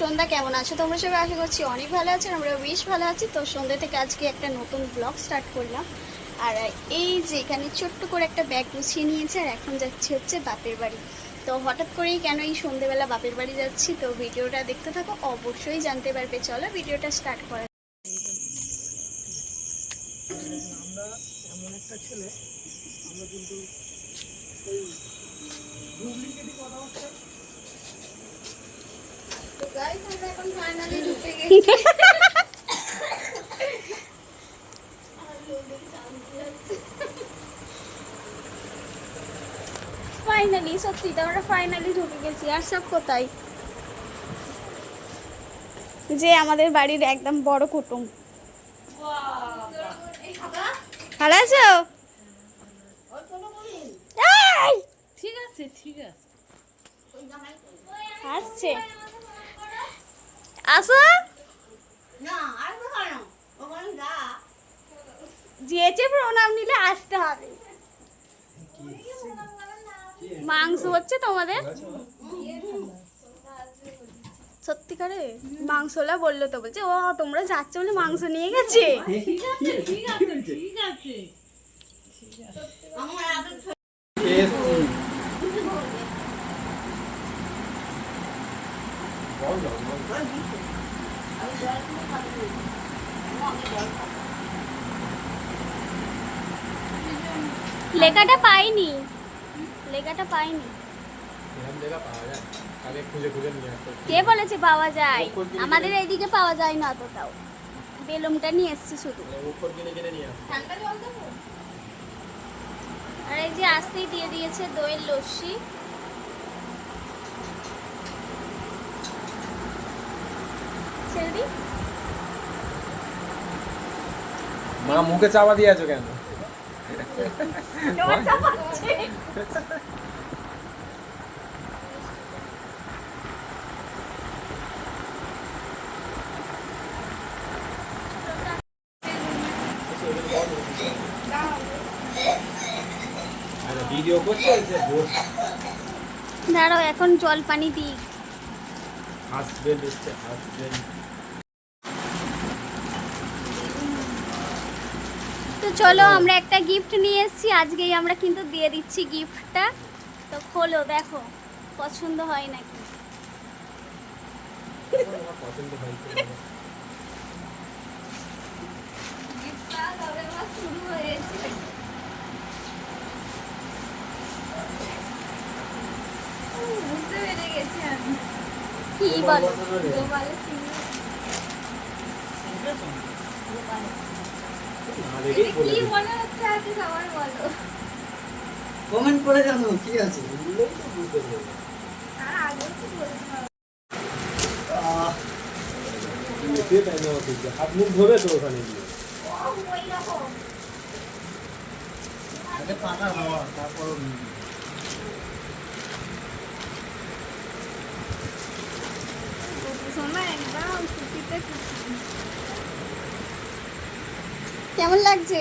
সন্ধ্যা কেমন আছো তোমরা সবাই? আশা করছি অনেক ভালো আছো আমরা বেশ ভালো আছি। তো সন্ধ্যা থেকে আজকে একটা নতুন ব্লগ স্টার্ট করলাম। আর এই যে এখানে ছোট্ট করে একটা ব্যাগ গুছিয়ে নিয়েছে আর এখন যাচ্ছি হচ্ছে বাপের বাড়ি। তো হঠাৎ করেই কেন এই সন্ধেবেলা বাপের বাড়ি যাচ্ছি? তো ভিডিওটা দেখতে থাকো অবশ্যই জানতে পারবে। চলো ভিডিওটা স্টার্ট করা তো guys, আমরা এখন finally ঢুকে গেছি। ফাইনালি সত্যি তো আমরা ফাইনালি ঢুকে গেছি। আর সব কোথায়? যে আমাদের বাড়ির একদম বড় কুটুম। ভালো আছো? ঠিক আছে ঠিক আছে আসছে। আসো যেচে প্রণাম নিলে আসতে হবে। মাংস হচ্ছে তোমাদের? সত্যিকারে মাংসলা বলল তো বলছে ও তোমরা যাচ্ছ বলে মাংস নিয়ে গেছে? ঠিক আছে ঠিক আছে ঠিক আছে। লেখাটা পাইনি। লেখাটা পাইনি। কে বলেছে পাওয়া যায়? আমাদের এইদিকে পাওয়া যায় না অতটাও। বেলুমটা নিয়ে এসছি শুধু। আর এই যে আসতেই দিয়ে দিয়েছে দইয়ের লস্যি ছেড়ে দিই মা মুখে চাপা দিয়ে আছো কেন? ভিডিও করছে দাঁড়াও এখন জল পানি দিই। হাজবেন্ড এসছে হাজবেন্ড তো চলো আমরা একটা গিফট নিয়ে এসেছি। আজকেই আমরা কিন্তু দিয়ে দিচ্ছি গিফটটা তো খোলো দেখো পছন্দ হয় নাকি? কি বলো? না বলে দিই। কমেন্ট করে জানো কি আছে? বললেই তো বুঝতে পারবে। হাত মুখ ওখানে গিয়ে। পাকা হওয়া তারপর কেমন লাগছে?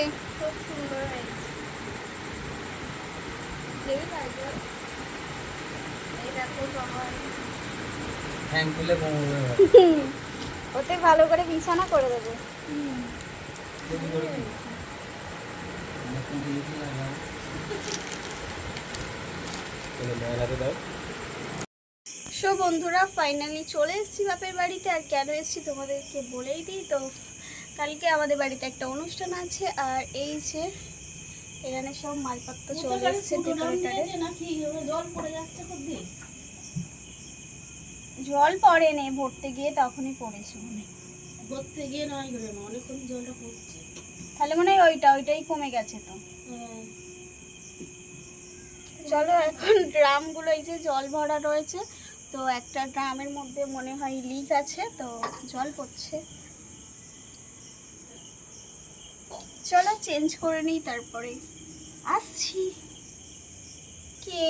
ওতে ভালো করে বিছানা করে দেবো। সো বন্ধুরা ফাইনালি চলে এসেছি বাপের বাড়িতে। আর কেন এসেছি তোমাদেরকে বলেই দিই তো কালকে আমাদের বাড়িতে একটা অনুষ্ঠান আছে আর এই যে এখানে সব মালপত্র চলে এসেছে ডেকোরেটারে জল পড়ে যাচ্ছে জল পড়ে নে ভরতে গিয়ে তখনই পড়েছে মনে। ধরতে গিয়ে নয় করে না অনেকক্ষণ জলটা পড়ছে। তাহলে মনে হয় ওইটা ওইটাই কমে গেছে তো। হ্যাঁ। চলো এখন ড্রামগুলো এই যে জল ভরা রয়েছে তো একটা ড্রামের মধ্যে মনে হয় লিক আছে তো জল পড়ছে। চলো চেঞ্জ করে নিই তারপরে। আসছি। কে?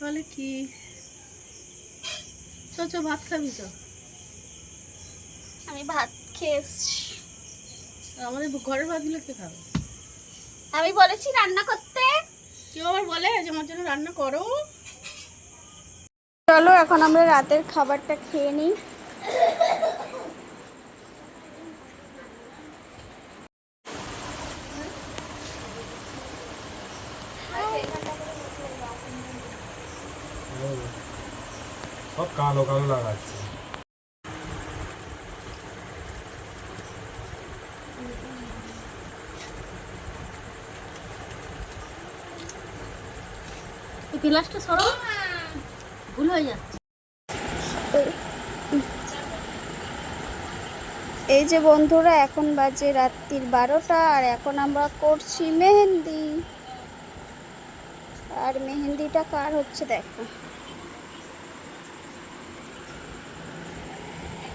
বলে কি? চ চ ভাত খাবি তো? আমি ভাত খেয়ে এসছি। আমাদের ঘরের ভাতগুলো কে খাবে? আমি বলেছি রান্না করতে। কেউ আবার বলে যে আমার জন্য রান্না করো। চলো এখন আমরা রাতের খাবারটা খেয়ে নিই। সব কালো কালো লাগাচ্ছে। গ্লাসটা সরো। ভুল হয়ে যাচ্ছে। এই যে বন্ধুরা এখন বাজে রাত্রির বারোটা আর এখন আমরা করছি মেহেন্দি। আর মেহেন্দিটা কার হচ্ছে দেখো।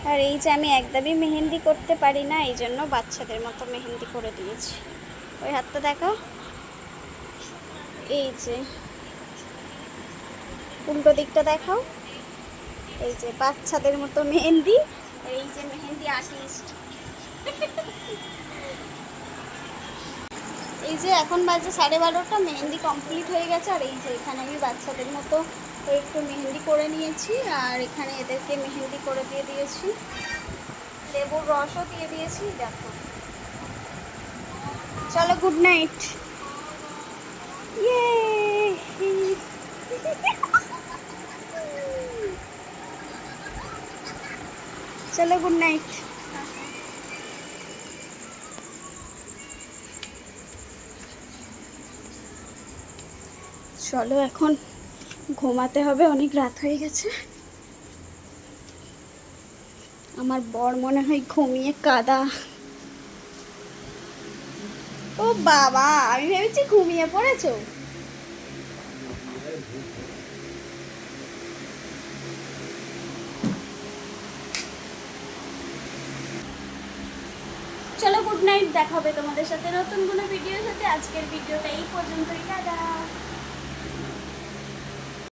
আর এই যে আমি একদমই মেহেন্দি করতে পারি না, এই জন্য বাচ্চাদের মতো মেহেন্দি করে দিয়েছি। ওই হাতটা দেখো। এই যে। উল্টো দিকটা দেখাও। এই যে বাচ্চাদের মতো মেহেন্দি। এই যে মেহেন্দি আর্টিস্ট এই যে এখন বাজে সাড়ে বারোটা, মেহেন্দি কমপ্লিট হয়ে গেছে। আর এই যে এখানে আমি বাচ্চাদের মতো একটু মেহেন্দি করে নিয়েছি আর এখানে এদেরকে মেহেন্দি করে দিয়ে দিয়েছি। লেবুর রসও দিয়ে দিয়েছি, দেখো। চলো গুড নাইট ইয়ে চলো গুড নাইট চলো, এখন ঘুমাতে হবে, অনেক রাত হয়ে গেছে। আমার বর মনে হয় ঘুমিয়ে কাদা। ও বাবা, আমি ভেবেছি ঘুমিয়ে পড়েছো। চলো গুড নাইট, দেখা হবে তোমাদের সাথে নতুন কোনো ভিডিওর সাথে। আজকের ভিডিওটা এই পর্যন্তই দাদা